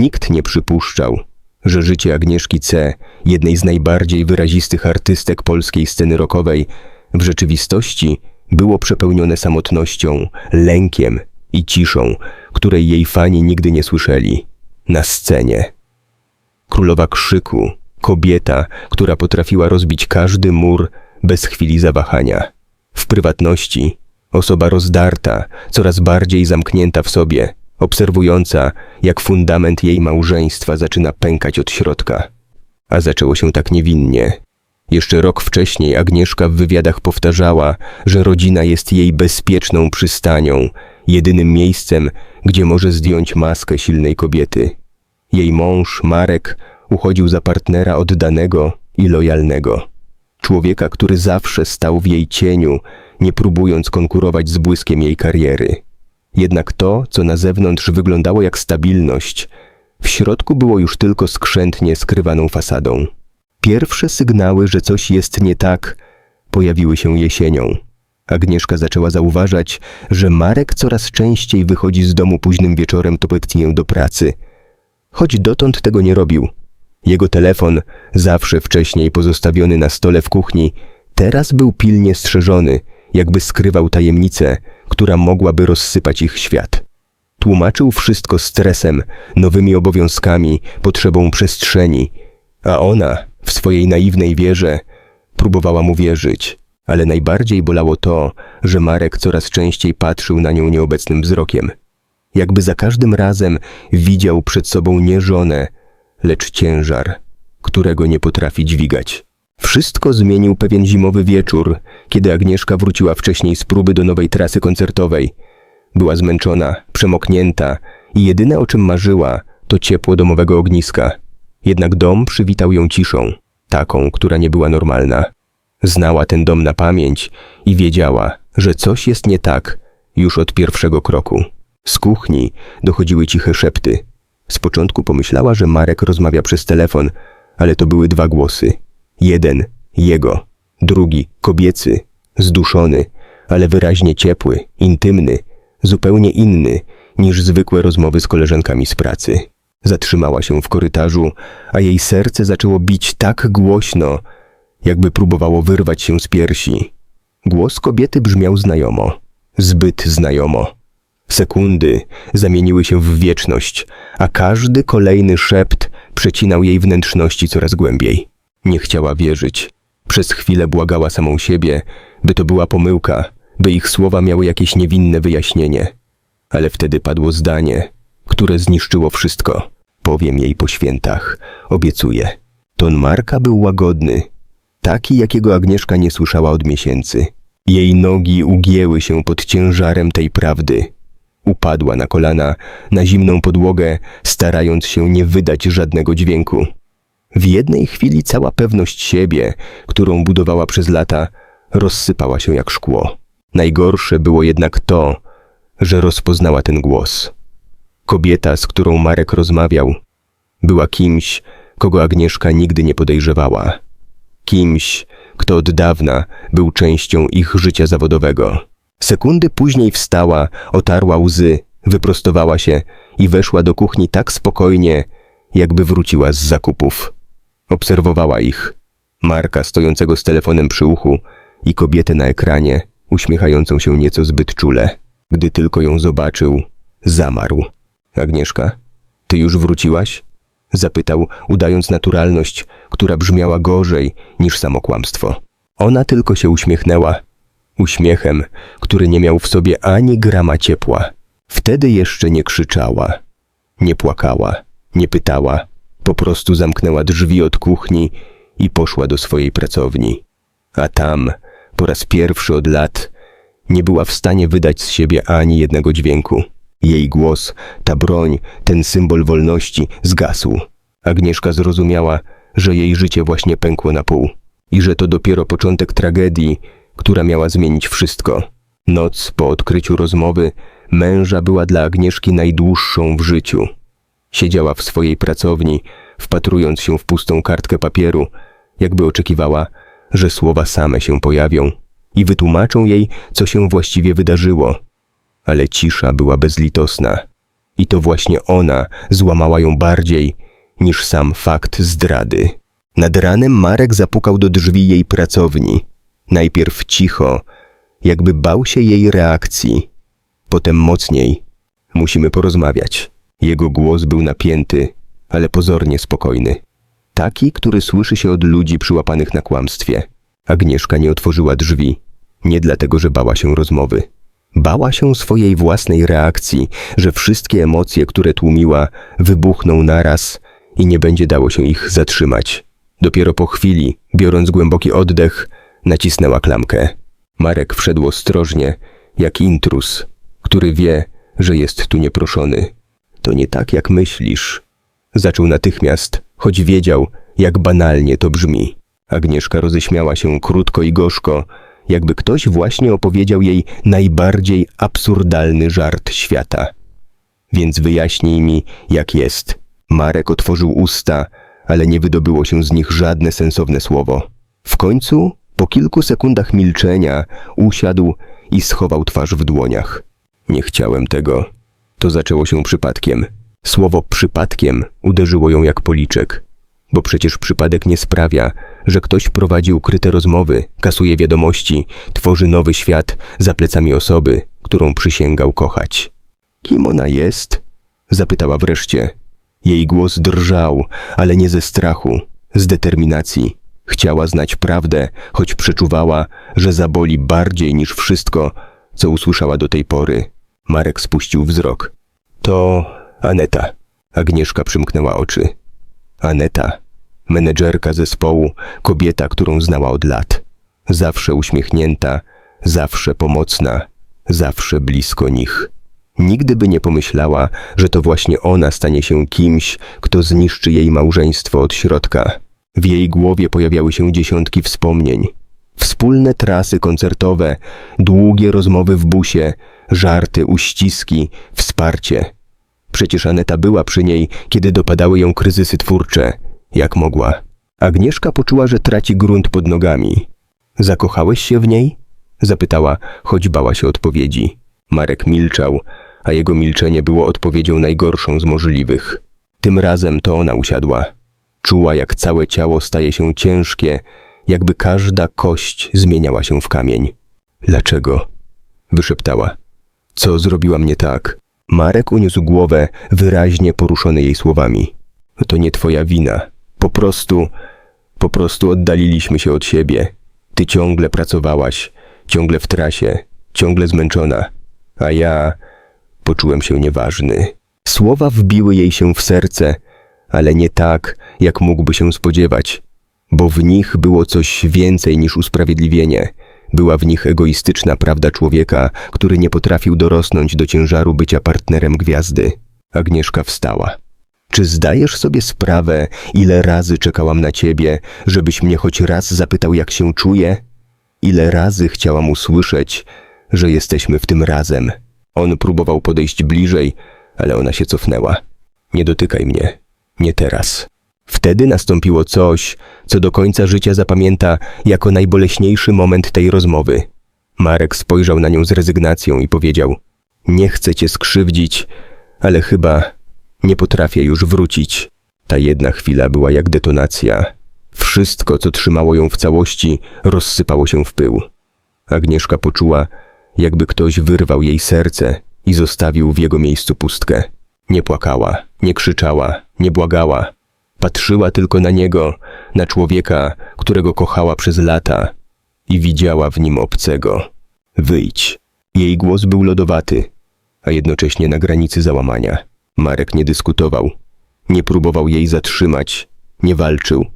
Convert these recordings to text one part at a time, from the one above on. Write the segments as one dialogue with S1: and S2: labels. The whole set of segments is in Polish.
S1: Nikt nie przypuszczał, że życie Agnieszki C., jednej z najbardziej wyrazistych artystek polskiej sceny rockowej, w rzeczywistości było przepełnione samotnością, lękiem i ciszą, której jej fani nigdy nie słyszeli. Na scenie. Królowa krzyku, kobieta, która potrafiła rozbić każdy mur bez chwili zawahania. W prywatności osoba rozdarta, coraz bardziej zamknięta w sobie, obserwująca, jak fundament jej małżeństwa zaczyna pękać od środka. A zaczęło się tak niewinnie. Jeszcze rok wcześniej Agnieszka w wywiadach powtarzała, że rodzina jest jej bezpieczną przystanią, jedynym miejscem, gdzie może zdjąć maskę silnej kobiety. Jej mąż, Marek, uchodził za partnera oddanego i lojalnego. Człowieka, który zawsze stał w jej cieniu, nie próbując konkurować z błyskiem jej kariery. Jednak to, co na zewnątrz wyglądało jak stabilność, w środku było już tylko skrzętnie skrywaną fasadą. Pierwsze sygnały, że coś jest nie tak, pojawiły się jesienią. Agnieszka zaczęła zauważać, że Marek coraz częściej wychodzi z domu późnym wieczorem topetnie do pracy. Choć dotąd tego nie robił. Jego telefon, zawsze wcześniej pozostawiony na stole w kuchni, teraz był pilnie strzeżony, jakby skrywał tajemnicę, która mogłaby rozsypać ich świat. Tłumaczył wszystko stresem, nowymi obowiązkami, potrzebą przestrzeni, a ona, w swojej naiwnej wierze, próbowała mu wierzyć. Ale najbardziej bolało to, że Marek coraz częściej patrzył na nią nieobecnym wzrokiem. Jakby za każdym razem widział przed sobą nie żonę, lecz ciężar, którego nie potrafi dźwigać. Wszystko zmienił pewien zimowy wieczór, kiedy Agnieszka wróciła wcześniej z próby do nowej trasy koncertowej. Była zmęczona, przemoknięta i jedyne o czym marzyła to ciepło domowego ogniska. Jednak dom przywitał ją ciszą, taką, która nie była normalna. Znała ten dom na pamięć i wiedziała, że coś jest nie tak już od pierwszego kroku. Z kuchni dochodziły ciche szepty. Z początku pomyślała, że Marek rozmawia przez telefon, ale to były dwa głosy. Jeden jego, drugi kobiecy, zduszony, ale wyraźnie ciepły, intymny, zupełnie inny niż zwykłe rozmowy z koleżankami z pracy. Zatrzymała się w korytarzu, a jej serce zaczęło bić tak głośno, jakby próbowało wyrwać się z piersi. Głos kobiety brzmiał znajomo, zbyt znajomo. Sekundy zamieniły się w wieczność, a każdy kolejny szept przecinał jej wnętrzności coraz głębiej. Nie chciała wierzyć. Przez chwilę błagała samą siebie, by to była pomyłka, by ich słowa miały jakieś niewinne wyjaśnienie. Ale wtedy padło zdanie, które zniszczyło wszystko. Powiem jej po świętach, obiecuję. Ton Marka był łagodny, taki jakiego Agnieszka nie słyszała od miesięcy. Jej nogi ugięły się pod ciężarem tej prawdy. Upadła na kolana, na zimną podłogę, starając się nie wydać żadnego dźwięku. W jednej chwili cała pewność siebie, którą budowała przez lata, rozsypała się jak szkło. Najgorsze było jednak to, że rozpoznała ten głos. Kobieta, z którą Marek rozmawiał, była kimś, kogo Agnieszka nigdy nie podejrzewała. Kimś, kto od dawna był częścią ich życia zawodowego. Sekundy później wstała, otarła łzy, wyprostowała się i weszła do kuchni tak spokojnie, jakby wróciła z zakupów. Obserwowała ich. Marka stojącego z telefonem przy uchu i kobietę na ekranie, uśmiechającą się nieco zbyt czule. Gdy tylko ją zobaczył, zamarł. Agnieszka, ty już wróciłaś? Zapytał, udając naturalność, która brzmiała gorzej niż samo kłamstwo. Ona tylko się uśmiechnęła. Uśmiechem, który nie miał w sobie ani grama ciepła. Wtedy jeszcze nie krzyczała, nie płakała, nie pytała, po prostu zamknęła drzwi od kuchni i poszła do swojej pracowni. A tam, po raz pierwszy od lat, nie była w stanie wydać z siebie ani jednego dźwięku. Jej głos, ta broń, ten symbol wolności zgasł. Agnieszka zrozumiała, że jej życie właśnie pękło na pół i że to dopiero początek tragedii, która miała zmienić wszystko. Noc po odkryciu rozmowy męża była dla Agnieszki najdłuższą w życiu. Siedziała w swojej pracowni, wpatrując się w pustą kartkę papieru, jakby oczekiwała, że słowa same się pojawią i wytłumaczą jej, co się właściwie wydarzyło. Ale cisza była bezlitosna I to właśnie ona złamała ją bardziej niż sam fakt zdrady. Nad ranem Marek zapukał do drzwi jej pracowni. Najpierw cicho, jakby bał się jej reakcji. Potem mocniej. Musimy porozmawiać. Jego głos był napięty, ale pozornie spokojny. Taki, który słyszy się od ludzi przyłapanych na kłamstwie. Agnieszka nie otworzyła drzwi. Nie dlatego, że bała się rozmowy. Bała się swojej własnej reakcji, że wszystkie emocje, które tłumiła, wybuchną naraz i nie będzie dało się ich zatrzymać. Dopiero po chwili, biorąc głęboki oddech, nacisnęła klamkę. Marek wszedł ostrożnie, jak intrus, który wie, że jest tu nieproszony. To nie tak, jak myślisz. Zaczął natychmiast, choć wiedział, jak banalnie to brzmi. Agnieszka roześmiała się krótko i gorzko, jakby ktoś właśnie opowiedział jej najbardziej absurdalny żart świata. Więc wyjaśnij mi, jak jest. Marek otworzył usta, ale nie wydobyło się z nich żadne sensowne słowo. W końcu, po kilku sekundach milczenia, usiadł i schował twarz w dłoniach. Nie chciałem tego. To zaczęło się przypadkiem. Słowo przypadkiem uderzyło ją jak policzek. Bo przecież przypadek nie sprawia, że ktoś prowadzi ukryte rozmowy, kasuje wiadomości, tworzy nowy świat za plecami osoby, którą przysięgał kochać. Kim ona jest? Zapytała wreszcie. Jej głos drżał, ale nie ze strachu, z determinacji. Chciała znać prawdę, choć przeczuwała, że zaboli bardziej niż wszystko, co usłyszała do tej pory. Marek spuścił wzrok. To Aneta. Agnieszka przymknęła oczy. Aneta, menedżerka zespołu, kobieta, którą znała od lat. Zawsze uśmiechnięta, zawsze pomocna, zawsze blisko nich. Nigdy by nie pomyślała, że to właśnie ona stanie się kimś, kto zniszczy jej małżeństwo od środka. W jej głowie pojawiały się dziesiątki wspomnień. Wspólne trasy koncertowe, długie rozmowy w busie, żarty, uściski, wsparcie. Przecież Aneta była przy niej, kiedy dopadały ją kryzysy twórcze, jak mogła. Agnieszka poczuła, że traci grunt pod nogami. Zakochałeś się w niej? Zapytała, choć bała się odpowiedzi. Marek milczał, a jego milczenie było odpowiedzią najgorszą z możliwych. Tym razem to ona usiadła. Czuła, jak całe ciało staje się ciężkie, jakby każda kość zmieniała się w kamień. Dlaczego? Wyszeptała. Co zrobiłam nie tak? Marek uniósł głowę, wyraźnie poruszony jej słowami. To nie twoja wina. Po prostu, po prostu oddaliliśmy się od siebie. Ty ciągle pracowałaś, ciągle w trasie, ciągle zmęczona, a ja poczułem się nieważny. Słowa wbiły jej się w serce, ale nie tak, jak mógłby się spodziewać, bo w nich było coś więcej niż usprawiedliwienie. Była w nich egoistyczna prawda człowieka, który nie potrafił dorosnąć do ciężaru bycia partnerem gwiazdy. Agnieszka wstała. Czy zdajesz sobie sprawę, ile razy czekałam na ciebie, żebyś mnie choć raz zapytał, jak się czuję? Ile razy chciałam usłyszeć, że jesteśmy w tym razem? On próbował podejść bliżej, ale ona się cofnęła. Nie dotykaj mnie. Nie teraz. Wtedy nastąpiło coś, co do końca życia zapamięta jako najboleśniejszy moment tej rozmowy. Marek spojrzał na nią z rezygnacją i powiedział: Nie chcę cię skrzywdzić, ale chyba nie potrafię już wrócić. Ta jedna chwila była jak detonacja. Wszystko, co trzymało ją w całości, rozsypało się w pył. Agnieszka poczuła, jakby ktoś wyrwał jej serce i zostawił w jego miejscu pustkę. Nie płakała, nie krzyczała, nie błagała. Patrzyła tylko na niego, na człowieka, którego kochała przez lata i widziała w nim obcego. Wyjdź. Jej głos był lodowaty, a jednocześnie na granicy załamania. Marek nie dyskutował, nie próbował jej zatrzymać, nie walczył.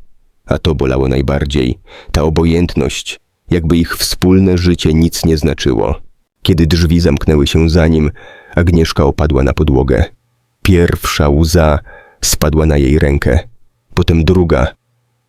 S1: A to bolało najbardziej. Ta obojętność, jakby ich wspólne życie nic nie znaczyło. Kiedy drzwi zamknęły się za nim, Agnieszka opadła na podłogę. Pierwsza łza spadła na jej rękę, potem druga.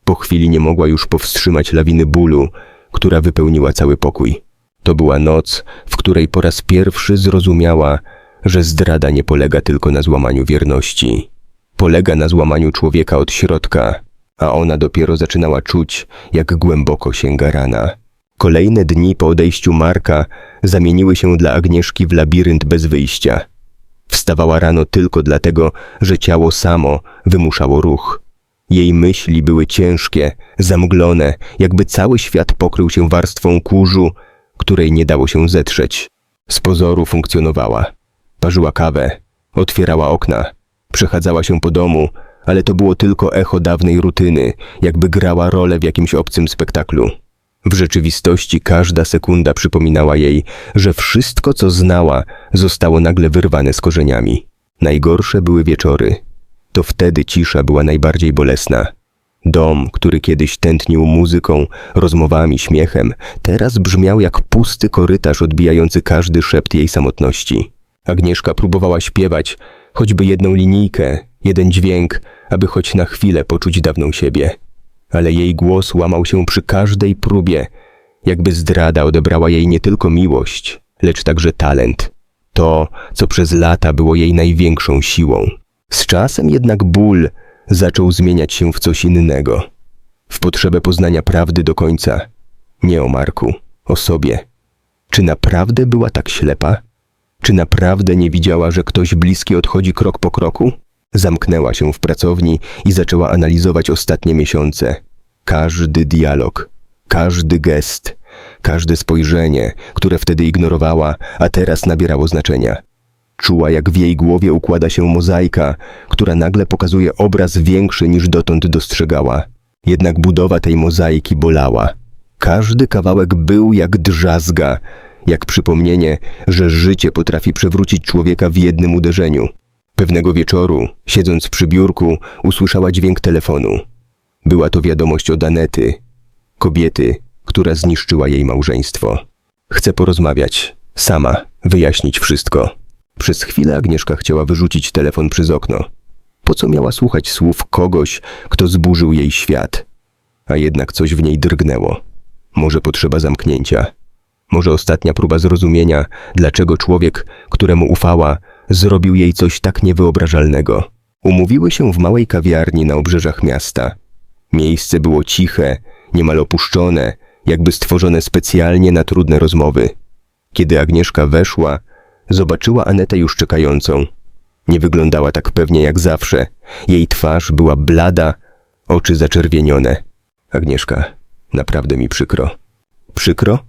S1: Po chwili nie mogła już powstrzymać lawiny bólu, która wypełniła cały pokój. To była noc, w której po raz pierwszy zrozumiała, że zdrada nie polega tylko na złamaniu wierności. Polega na złamaniu człowieka od środka, a ona dopiero zaczynała czuć, jak głęboko sięga rana. Kolejne dni po odejściu Marka zamieniły się dla Agnieszki w labirynt bez wyjścia. Wstawała rano tylko dlatego, że ciało samo wymuszało ruch. Jej myśli były ciężkie, zamglone, jakby cały świat pokrył się warstwą kurzu, której nie dało się zetrzeć. Z pozoru funkcjonowała. Parzyła kawę, otwierała okna, przechadzała się po domu, ale to było tylko echo dawnej rutyny, jakby grała rolę w jakimś obcym spektaklu. W rzeczywistości każda sekunda przypominała jej, że wszystko, co znała, zostało nagle wyrwane z korzeniami. Najgorsze były wieczory. To wtedy cisza była najbardziej bolesna. Dom, który kiedyś tętnił muzyką, rozmowami, śmiechem, teraz brzmiał jak pusty korytarz odbijający każdy szept jej samotności. Agnieszka próbowała śpiewać, choćby jedną linijkę, jeden dźwięk, aby choć na chwilę poczuć dawną siebie. Ale jej głos łamał się przy każdej próbie, jakby zdrada odebrała jej nie tylko miłość, lecz także talent. To, co przez lata było jej największą siłą. Z czasem jednak ból zaczął zmieniać się w coś innego. W potrzebę poznania prawdy do końca. Nie o Marku, o sobie. Czy naprawdę była tak ślepa? Czy naprawdę nie widziała, że ktoś bliski odchodzi krok po kroku? Zamknęła się w pracowni i zaczęła analizować ostatnie miesiące. Każdy dialog, każdy gest, każde spojrzenie, które wtedy ignorowała, a teraz nabierało znaczenia. Czuła, jak w jej głowie układa się mozaika, która nagle pokazuje obraz większy niż dotąd dostrzegała. Jednak budowa tej mozaiki bolała. Każdy kawałek był jak drzazga, jak przypomnienie, że życie potrafi przewrócić człowieka w jednym uderzeniu. Pewnego wieczoru, siedząc przy biurku, usłyszała dźwięk telefonu. Była to wiadomość od Anety, kobiety, która zniszczyła jej małżeństwo. Chcę porozmawiać, sama, wyjaśnić wszystko. Przez chwilę Agnieszka chciała wyrzucić telefon przez okno. Po co miała słuchać słów kogoś, kto zburzył jej świat? A jednak coś w niej drgnęło. Może potrzeba zamknięcia. Może ostatnia próba zrozumienia, dlaczego człowiek, któremu ufała, zrobił jej coś tak niewyobrażalnego. Umówiły się w małej kawiarni na obrzeżach miasta. Miejsce było ciche, niemal opuszczone, jakby stworzone specjalnie na trudne rozmowy. Kiedy Agnieszka weszła, zobaczyła Anetę już czekającą. Nie wyglądała tak pewnie jak zawsze. Jej twarz była blada, oczy zaczerwienione. Agnieszka, naprawdę mi przykro. Przykro?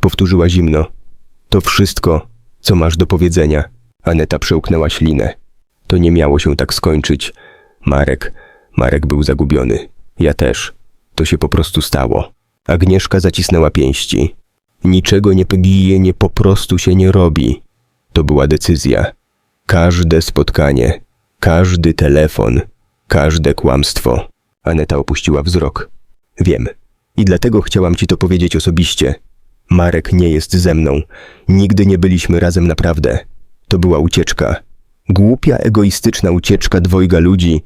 S1: Powtórzyła zimno. To wszystko, co masz do powiedzenia. Aneta przełknęła ślinę. To nie miało się tak skończyć. Marek, Marek był zagubiony. Ja też. To się po prostu stało. Agnieszka zacisnęła pięści. Niczego nie pgije, nie po prostu się nie robi. To była decyzja. Każde spotkanie, każdy telefon, każde kłamstwo. Aneta opuściła wzrok. Wiem. I dlatego chciałam ci to powiedzieć osobiście. Marek nie jest ze mną. Nigdy nie byliśmy razem naprawdę. To była ucieczka. Głupia, egoistyczna ucieczka dwojga ludzi,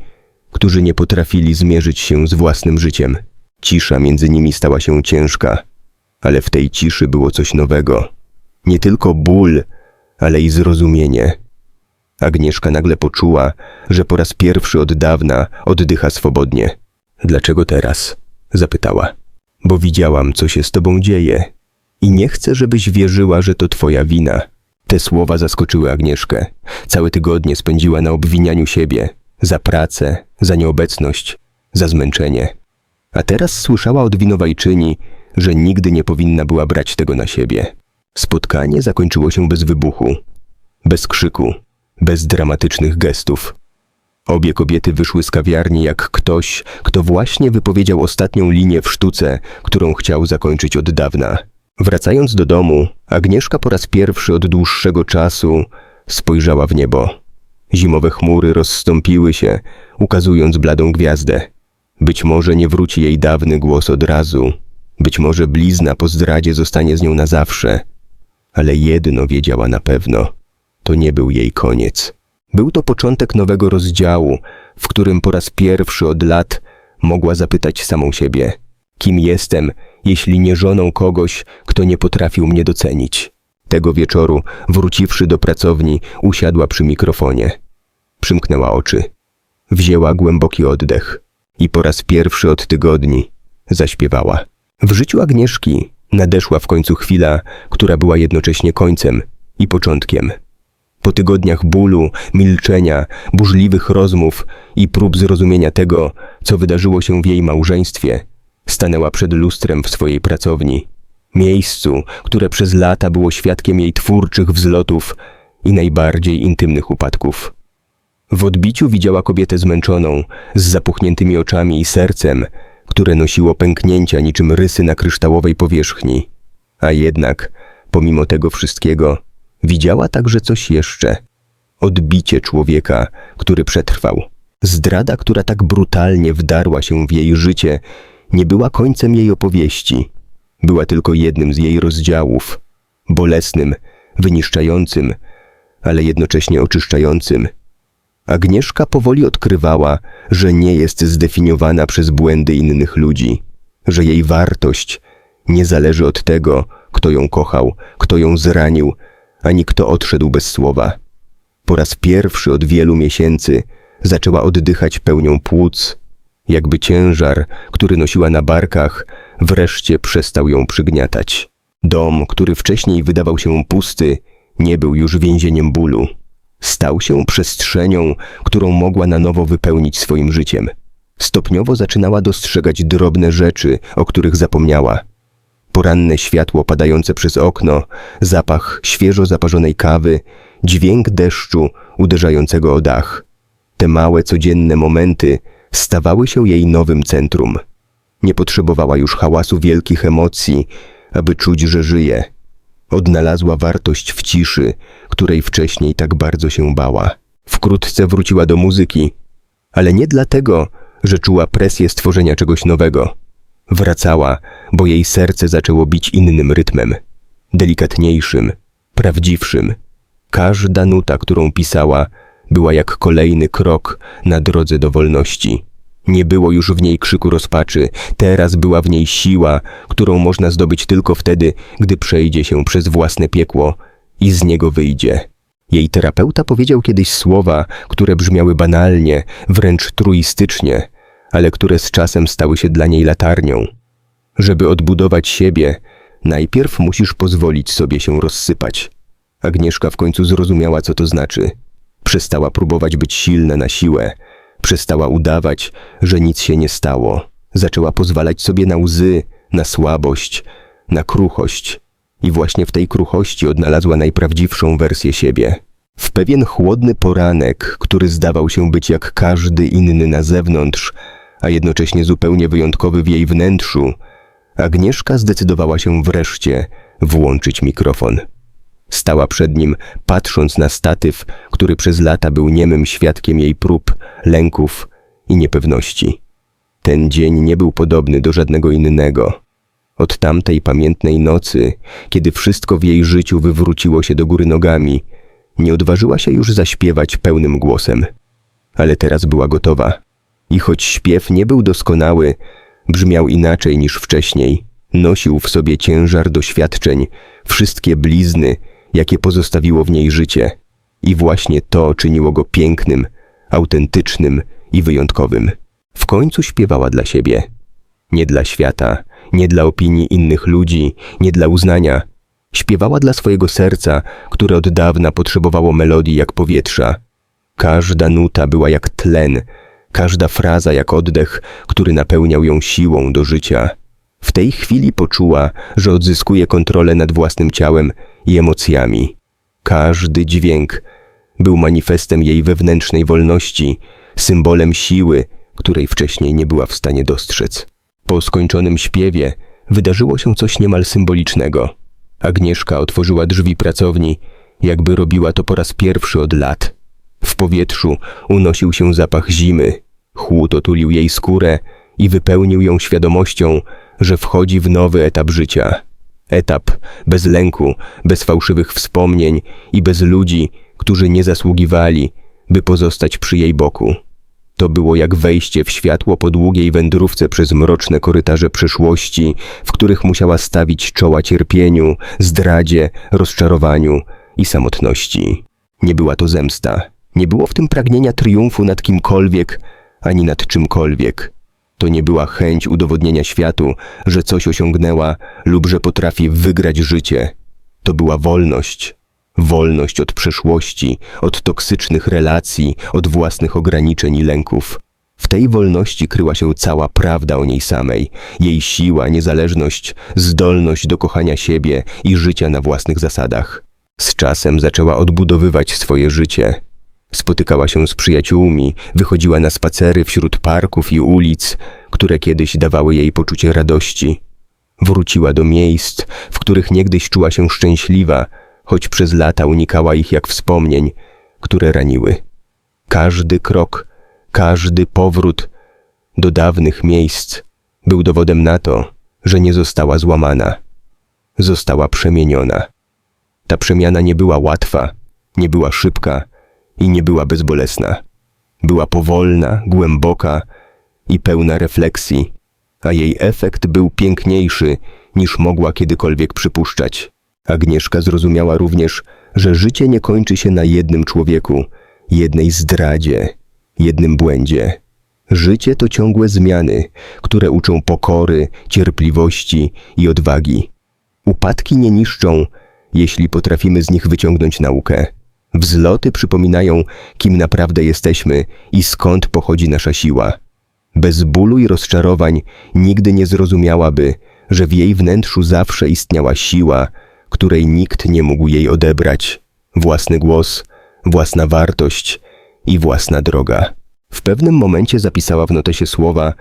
S1: którzy nie potrafili zmierzyć się z własnym życiem. Cisza między nimi stała się ciężka, ale w tej ciszy było coś nowego. Nie tylko ból, ale i zrozumienie. Agnieszka nagle poczuła, że po raz pierwszy od dawna oddycha swobodnie. Dlaczego teraz? zapytała. Bo widziałam, co się z tobą dzieje. I nie chcę, żebyś wierzyła, że to twoja wina. Te słowa zaskoczyły Agnieszkę. Całe tygodnie spędziła na obwinianiu siebie. Za pracę, za nieobecność, za zmęczenie. A teraz słyszała od winowajczyni, że nigdy nie powinna była brać tego na siebie. Spotkanie zakończyło się bez wybuchu, bez krzyku, bez dramatycznych gestów. Obie kobiety wyszły z kawiarni jak ktoś, kto właśnie wypowiedział ostatnią linię w sztuce, którą chciał zakończyć od dawna. Wracając do domu, Agnieszka po raz pierwszy od dłuższego czasu spojrzała w niebo. Zimowe chmury rozstąpiły się, ukazując bladą gwiazdę. Być może nie wróci jej dawny głos od razu, być może blizna po zdradzie zostanie z nią na zawsze, ale jedno wiedziała na pewno: to nie był jej koniec. Był to początek nowego rozdziału, w którym po raz pierwszy od lat mogła zapytać samą siebie: kim jestem, jeśli nie żoną kogoś, kto nie potrafił mnie docenić? Tego wieczoru, wróciwszy do pracowni, usiadła przy mikrofonie. Przymknęła oczy. Wzięła głęboki oddech i po raz pierwszy od tygodni zaśpiewała. W życiu Agnieszki nadeszła w końcu chwila, która była jednocześnie końcem i początkiem. Po tygodniach bólu, milczenia, burzliwych rozmów i prób zrozumienia tego, co wydarzyło się w jej małżeństwie, stanęła przed lustrem w swojej pracowni. Miejscu, które przez lata było świadkiem jej twórczych wzlotów i najbardziej intymnych upadków. W odbiciu widziała kobietę zmęczoną, z zapuchniętymi oczami i sercem, które nosiło pęknięcia niczym rysy na kryształowej powierzchni. A jednak, pomimo tego wszystkiego, widziała także coś jeszcze. Odbicie człowieka, który przetrwał. Zdrada, która tak brutalnie wdarła się w jej życie, nie była końcem jej opowieści. Była tylko jednym z jej rozdziałów. Bolesnym, wyniszczającym, ale jednocześnie oczyszczającym. Agnieszka powoli odkrywała, że nie jest zdefiniowana przez błędy innych ludzi, że jej wartość nie zależy od tego, kto ją kochał, kto ją zranił, ani kto odszedł bez słowa. Po raz pierwszy od wielu miesięcy zaczęła oddychać pełnią płuc, jakby ciężar, który nosiła na barkach, wreszcie przestał ją przygniatać. Dom, który wcześniej wydawał się pusty, nie był już więzieniem bólu. Stał się przestrzenią, którą mogła na nowo wypełnić swoim życiem. Stopniowo zaczynała dostrzegać drobne rzeczy, o których zapomniała. Poranne światło padające przez okno, zapach świeżo zaparzonej kawy, dźwięk deszczu uderzającego o dach. Te małe, codzienne momenty stawały się jej nowym centrum. Nie potrzebowała już hałasu wielkich emocji, aby czuć, że żyje. Odnalazła wartość w ciszy, której wcześniej tak bardzo się bała. Wkrótce wróciła do muzyki, ale nie dlatego, że czuła presję stworzenia czegoś nowego. Wracała, bo jej serce zaczęło bić innym rytmem, delikatniejszym, prawdziwszym. Każda nuta, którą pisała, była jak kolejny krok na drodze do wolności. Nie było już w niej krzyku rozpaczy, teraz była w niej siła, którą można zdobyć tylko wtedy, gdy przejdzie się przez własne piekło i z niego wyjdzie. Jej terapeuta powiedział kiedyś słowa, które brzmiały banalnie, wręcz truistycznie, ale które z czasem stały się dla niej latarnią. Żeby odbudować siebie, najpierw musisz pozwolić sobie się rozsypać. Agnieszka w końcu zrozumiała, co to znaczy. Przestała próbować być silna na siłę, przestała udawać, że nic się nie stało. Zaczęła pozwalać sobie na łzy, na słabość, na kruchość. I właśnie w tej kruchości odnalazła najprawdziwszą wersję siebie. W pewien chłodny poranek, który zdawał się być jak każdy inny na zewnątrz, a jednocześnie zupełnie wyjątkowy w jej wnętrzu, Agnieszka zdecydowała się wreszcie włączyć mikrofon. Stała przed nim, patrząc na statyw, który przez lata był niemym świadkiem jej prób, lęków i niepewności. Ten dzień nie był podobny do żadnego innego. Od tamtej pamiętnej nocy, kiedy wszystko w jej życiu wywróciło się do góry nogami, nie odważyła się już zaśpiewać pełnym głosem. Ale teraz była gotowa. I choć śpiew nie był doskonały, brzmiał inaczej niż wcześniej. Nosił w sobie ciężar doświadczeń, wszystkie blizny, jakie pozostawiło w niej życie. I właśnie to czyniło go pięknym, autentycznym i wyjątkowym. W końcu śpiewała dla siebie. Nie dla świata, nie dla opinii innych ludzi, nie dla uznania. Śpiewała dla swojego serca, które od dawna potrzebowało melodii jak powietrza. Każda nuta była jak tlen, każda fraza jak oddech, który napełniał ją siłą do życia. W tej chwili poczuła, że odzyskuje kontrolę nad własnym ciałem i emocjami. Każdy dźwięk był manifestem jej wewnętrznej wolności, symbolem siły, której wcześniej nie była w stanie dostrzec. Po skończonym śpiewie wydarzyło się coś niemal symbolicznego. Agnieszka otworzyła drzwi pracowni, jakby robiła to po raz pierwszy od lat. W powietrzu unosił się zapach zimy. Chłód otulił jej skórę i wypełnił ją świadomością, że wchodzi w nowy etap życia. Etap bez lęku, bez fałszywych wspomnień i bez ludzi, którzy nie zasługiwali, by pozostać przy jej boku. To było jak wejście w światło po długiej wędrówce przez mroczne korytarze przeszłości, w których musiała stawić czoła cierpieniu, zdradzie, rozczarowaniu i samotności. Nie była to zemsta. Nie było w tym pragnienia triumfu nad kimkolwiek, ani nad czymkolwiek. To nie była chęć udowodnienia światu, że coś osiągnęła lub że potrafi wygrać życie. To była wolność. Wolność od przeszłości, od toksycznych relacji, od własnych ograniczeń i lęków. W tej wolności kryła się cała prawda o niej samej, jej siła, niezależność, zdolność do kochania siebie i życia na własnych zasadach. Z czasem zaczęła odbudowywać swoje życie. Spotykała się z przyjaciółmi, wychodziła na spacery wśród parków i ulic, które kiedyś dawały jej poczucie radości. Wróciła do miejsc, w których niegdyś czuła się szczęśliwa, choć przez lata unikała ich jak wspomnień, które raniły. Każdy krok, każdy powrót do dawnych miejsc był dowodem na to, że nie została złamana. Została przemieniona. Ta przemiana nie była łatwa, nie była szybka i nie była bezbolesna. Była powolna, głęboka i pełna refleksji, a jej efekt był piękniejszy niż mogła kiedykolwiek przypuszczać. Agnieszka zrozumiała również, że życie nie kończy się na jednym człowieku, jednej zdradzie, jednym błędzie. Życie to ciągłe zmiany, które uczą pokory, cierpliwości i odwagi. Upadki nie niszczą, jeśli potrafimy z nich wyciągnąć naukę. Wzloty przypominają, kim naprawdę jesteśmy i skąd pochodzi nasza siła. Bez bólu i rozczarowań nigdy nie zrozumiałaby, że w jej wnętrzu zawsze istniała siła, której nikt nie mógł jej odebrać. Własny głos, własna wartość i własna droga. W pewnym momencie zapisała w notesie słowa,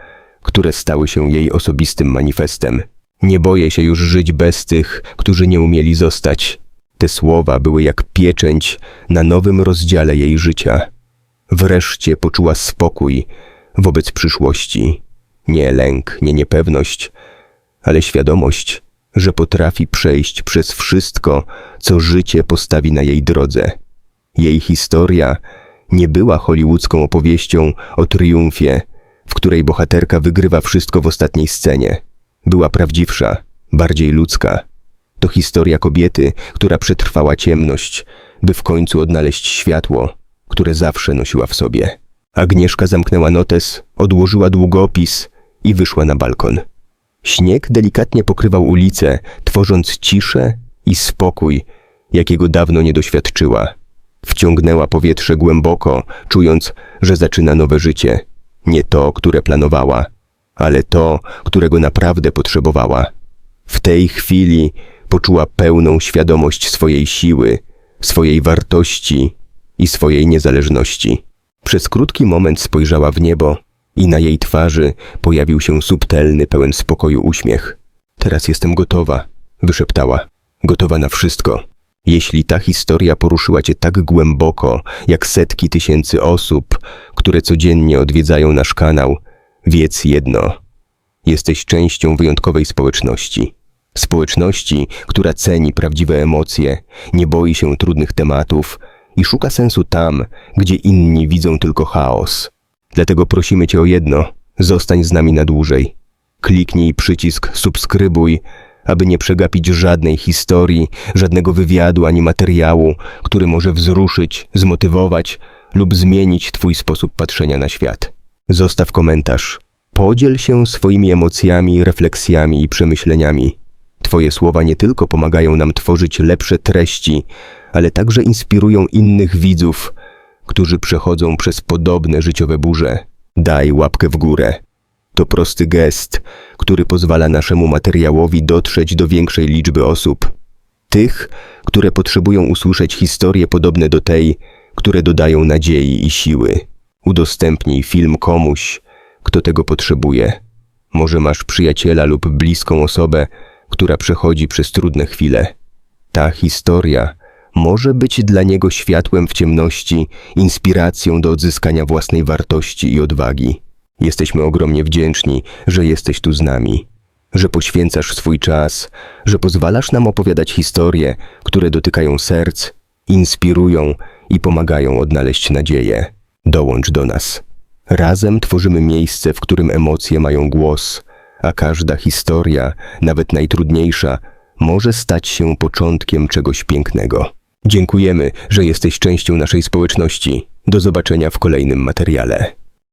S1: które stały się jej osobistym manifestem. Nie boję się już żyć bez tych, którzy nie umieli zostać. Te słowa były jak pieczęć na nowym rozdziale jej życia. Wreszcie poczuła spokój wobec przyszłości. Nie lęk, nie niepewność, ale świadomość, że potrafi przejść przez wszystko, co życie postawi na jej drodze. Jej historia nie była hollywoodzką opowieścią o triumfie, w której bohaterka wygrywa wszystko w ostatniej scenie. Była prawdziwsza, bardziej ludzka. To historia kobiety, która przetrwała ciemność, by w końcu odnaleźć światło, które zawsze nosiła w sobie. Agnieszka zamknęła notes, odłożyła długopis i wyszła na balkon. Śnieg delikatnie pokrywał ulicę, tworząc ciszę i spokój, jakiego dawno nie doświadczyła. Wciągnęła powietrze głęboko, czując, że zaczyna nowe życie. Nie to, które planowała, ale to, którego naprawdę potrzebowała. W tej chwili poczuła pełną świadomość swojej siły, swojej wartości i swojej niezależności. Przez krótki moment spojrzała w niebo i na jej twarzy pojawił się subtelny, pełen spokoju uśmiech. Teraz jestem gotowa, wyszeptała. Gotowa na wszystko. Jeśli ta historia poruszyła cię tak głęboko, jak setki tysięcy osób, które codziennie odwiedzają nasz kanał, wiedz jedno. Jesteś częścią wyjątkowej społeczności. Społeczności, która ceni prawdziwe emocje, nie boi się trudnych tematów i szuka sensu tam, gdzie inni widzą tylko chaos. Dlatego prosimy Cię o jedno: zostań z nami na dłużej. Kliknij przycisk subskrybuj, aby nie przegapić żadnej historii, żadnego wywiadu ani materiału, który może wzruszyć, zmotywować lub zmienić Twój sposób patrzenia na świat. Zostaw komentarz. Podziel się swoimi emocjami, refleksjami i przemyśleniami. Twoje słowa nie tylko pomagają nam tworzyć lepsze treści, ale także inspirują innych widzów, którzy przechodzą przez podobne życiowe burze. Daj łapkę w górę. To prosty gest, który pozwala naszemu materiałowi dotrzeć do większej liczby osób. Tych, które potrzebują usłyszeć historie podobne do tej, które dodają nadziei i siły. Udostępnij film komuś, kto tego potrzebuje. Może masz przyjaciela lub bliską osobę, która przechodzi przez trudne chwile. Ta historia może być dla niego światłem w ciemności, inspiracją do odzyskania własnej wartości i odwagi. Jesteśmy ogromnie wdzięczni, że jesteś tu z nami, że poświęcasz swój czas, że pozwalasz nam opowiadać historie, które dotykają serc, inspirują i pomagają odnaleźć nadzieję. Dołącz do nas. Razem tworzymy miejsce, w którym emocje mają głos, a każda historia, nawet najtrudniejsza, może stać się początkiem czegoś pięknego. Dziękujemy, że jesteś częścią naszej społeczności. Do zobaczenia w kolejnym materiale.